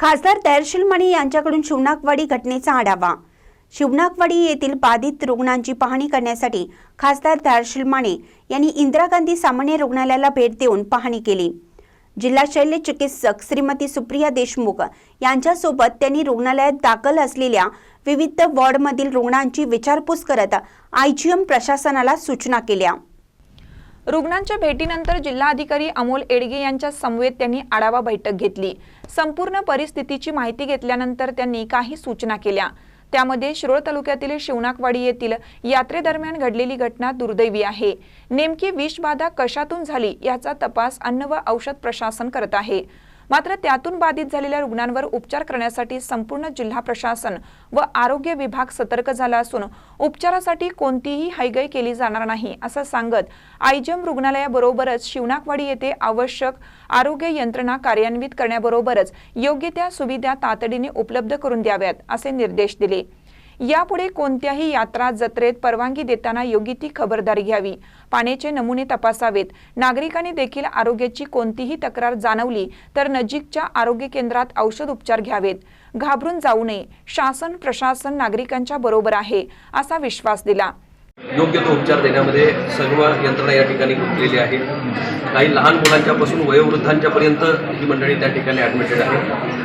खासदार दयाशील मणी यांच्याकडून शिवनाकवाडी घटनेचा आढावा. शिवनाकवाडी येथील बाधित रुग्णांची पाहणी करण्यासाठी खासदार दयाशील माने यांनी इंदिरा गांधी सामान्य रुग्णालयाला भेट देऊन पाहणी केली. जिल्हा शल्य चिकित्सक श्रीमती सुप्रिया देशमुख यांच्यासोबत त्यांनी रुग्णालयात दाखल असलेल्या विविध वॉर्डमधील रुग्णांची विचारपूस करत आयजीएम प्रशासनाला सूचना केल्या. रुग्णांच्या भेटीनंतर जिल्हाधिकारी अमोल एडगे यांच्या समवेत त्यांनी आढावा बैठक घेतली. संपूर्ण परिस्थितीची माहिती घेतल्यानंतर त्यांनी काही सूचना केल्या. त्यामध्ये शिरोळ तालुक्यातील शिवनाकवाडी येथील यात्रेदरम्यान घडलेली घटना दुर्दैवी आहे. नेमकी विषबाधा कशातून झाली याचा तपास अन्न व औषध प्रशासन करत आहे. मात्र त्यातून बाधित झालेल्या रुग्णांवर उपचार करण्यासाठी संपूर्ण जिल्हा प्रशासन व आरोग्य विभाग सतर्क झाला असून उपचारासाठी कोणतीही हैगय केली जाणार नाही असं सांगत आयजम रुग्णालयाबरोबरच शिवनाकवाडी येथे आवश्यक आरोग्य यंत्रणा कार्यान्वित करण्याबरोबरच योग्य त्या सुविधा तातडीने उपलब्ध करून द्याव्यात असे निर्देश दिले. यापुढे कोणत्याही यात्रा जत्रेत परवानगी देताना योग्य ती खबरदारी घ्यावी. पाण्याचे नमुने तपासावेत. नागरिकांनी देखील आरोग्याची कोणतीही तक्रार जाणवली तर नजीकच्या आरोग्य केंद्रात औषध उपचार घ्यावेत. घाबरून जाऊ नये. शासन प्रशासन नागरिकांच्या बरोबर आहे असा विश्वास दिला. योग्य तो उपचार देण्यामध्ये सर्व यंत्रणा या ठिकाणी गुंतलेली आहे. काही लहान मुलांच्यापासून वयोवृद्धांच्यापर्यंत ही मंडळी त्या ठिकाणी ॲडमिटेड आहे.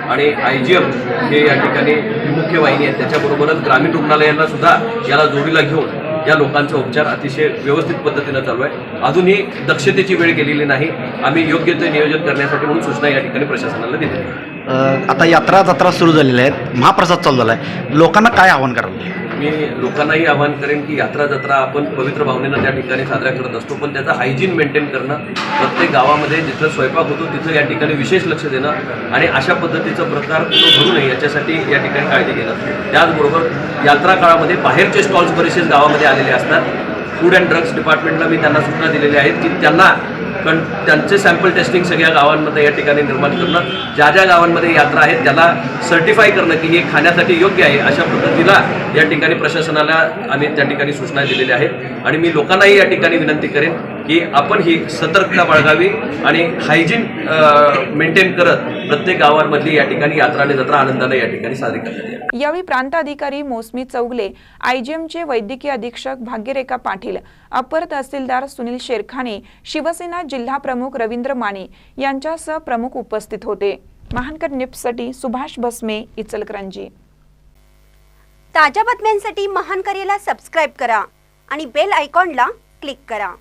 आणि आय जी एम हे या ठिकाणी मुख्य वाहिनी आहे त्याच्याबरोबरच ग्रामीण रुग्णालयांना सुद्धा याला जोडीला घेऊन या लोकांचा उपचार अतिशय व्यवस्थित पद्धतीनं चालू आहे. अजूनही दक्षतेची वेळ गेलेली नाही. आम्ही योग्य ते नियोजन करण्यासाठी म्हणून सूचना या ठिकाणी प्रशासनाला दिली. आता यात्रा जत्रा सुरू झालेल्या आहेत. महाप्रसाद चालू झाला आहे लोकांना काय आव्हान करावं मी लोकांनाही आवाहन करेन की यात्रा जत्रा आपण पवित्र भावनेनं त्या ठिकाणी साजरा करत असतो पण त्याचा हायजीन मेंटेन करणं प्रत्येक गावामध्ये जिथं स्वयंपाक होतो तिथं या ठिकाणी विशेष लक्ष देणं आणि अशा पद्धतीचा प्रकार तो घडू नये याच्यासाठी या ठिकाणी काळजी घेणं. त्याचबरोबर यात्रा काळामध्ये बाहेरचे स्टॉल्स बरेचसे गावामध्ये आलेले असतात. फूड अँड ड्रग्स डिपार्टमेंटला मी त्यांना सूचना दिलेल्या आहेत की त्यांना पण त्यांचे सॅम्पल टेस्टिंग सगळ्या गावांमध्ये या ठिकाणी निर्माण करणं ज्या ज्या गावांमध्ये यात्रा आहेत त्याला सर्टिफाय करणं की हे खाण्यासाठी योग्य आहे अशा पद्धतीला या ठिकाणी प्रशासनाला आम्ही त्या ठिकाणी सूचना दिलेल्या आहेत. आणि मी लोकांनाही या ठिकाणी विनंती करेन की आपण ही सतर्कता बाळगावी आणि हायजीन मेंटेन करत प्रत्येक गावांमधली या ठिकाणी यात्रा आणि जत्रा आनंदाने या ठिकाणी साजरी करण्यात यावी यावेळी प्रांत अधिकारी मोसमी चौगले आयजीएमचे वैद्यकीय अधीक्षक भाग्यरेखा पाटील अपर तहसीलदार सुनील शेरखाने शिवसेना जिल्हा प्रमुख रवींद्र माने यांच्यासह प्रमुख उपस्थित होते. महानकर निप्ससाठी सुभाष बसमे इचलकरंजी. ताज्या बातम्यांसाठी महान करेला सबस्क्राईब करा आणि बेल आयकॉनला क्लिक करा.